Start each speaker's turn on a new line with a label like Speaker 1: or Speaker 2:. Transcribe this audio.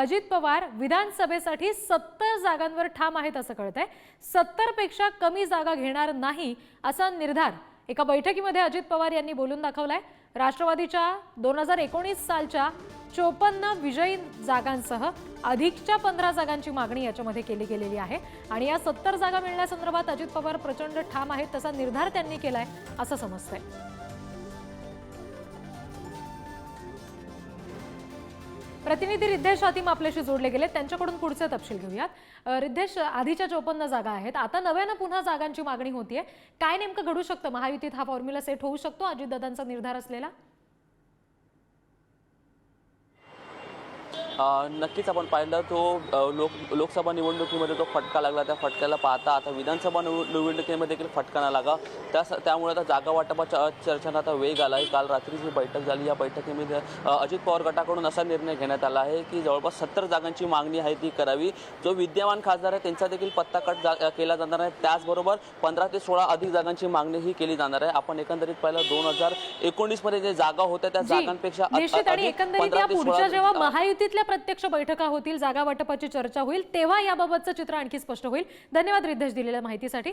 Speaker 1: अजित पवार विधानसभेसाठी सत्तर जागांवर ठाम आहेत असं कळत आहे सत्तरपेक्षा कमी जागा घेणार नाही असा निर्धार एका बैठकीमध्ये अजित पवार यांनी बोलून दाखवलाय. राष्ट्रवादीच्या दोन हजार एकोणीस सालच्या चोपन्न विजयी जागांसह अधिकच्या पंधरा जागांची मागणी याच्यामध्ये केली गेलेली आहे. आणि या सत्तर जागा मिळण्यासंदर्भात अजित पवार प्रचंड ठाम आहेत तसा निर्धार त्यांनी केलाय असं समजतंय. प्रतिनिधी रिद्धेश हातीम आपल्याशी जोडले गेले. त्यांच्याकडून पुढचे तपशील घेऊयात. रिद्धेश आधीच्या चोपन्न जागा आहेत. आता नव्यानं पुन्हा जागांची मागणी होतीये. काय नेमकं घडू शकतं? महायुतीत हा फॉर्म्युला सेट होऊ शकतो? अजितदादांचा निर्धार असलेला?
Speaker 2: नक्कीच आपण पाहिलं तो लोक लोकसभा निवडणुकीमध्ये तो फटका लागला. त्या फटक्याला पाहता आता विधानसभा निव- निवडणुकीमध्ये देखील फटका नाही लागा त्या त्यामुळे आता जागा वाटपाच्या चर्चांना आता वेग आला आहे. काल रात्री जी बैठक झाली या बैठकीमध्ये अजित पवार गटाकडून असा निर्णय घेण्यात आला आहे की जवळपास सत्तर जागांची मागणी आहे ती करावी. जो विद्यमान खासदार आहे त्यांचा देखील पत्ता कट जा केला जाणार आहे. त्याचबरोबर पंधरा ते सोळा अधिक जागांची मागणी ही केली जाणार आहे. आपण एकंदरीत पाहिलं दोन हजार एकोणीसमध्ये जे जागा होत्या त्या जागांपेक्षा अ-
Speaker 1: निश्चित आणि
Speaker 2: अधिक
Speaker 1: एकंदरीत
Speaker 2: 15
Speaker 1: या
Speaker 2: ते
Speaker 1: पुढच्या
Speaker 2: 16
Speaker 1: जेव्हा महायुतीतल्या प्रत्यक्ष बैठका होतील जागा वाटपाची चर्चा होईल तेव्हा याबाबतचं चित्र आणखी स्पष्ट होईल. धन्यवाद रिद्धेश दिलेल्या माहितीसाठी.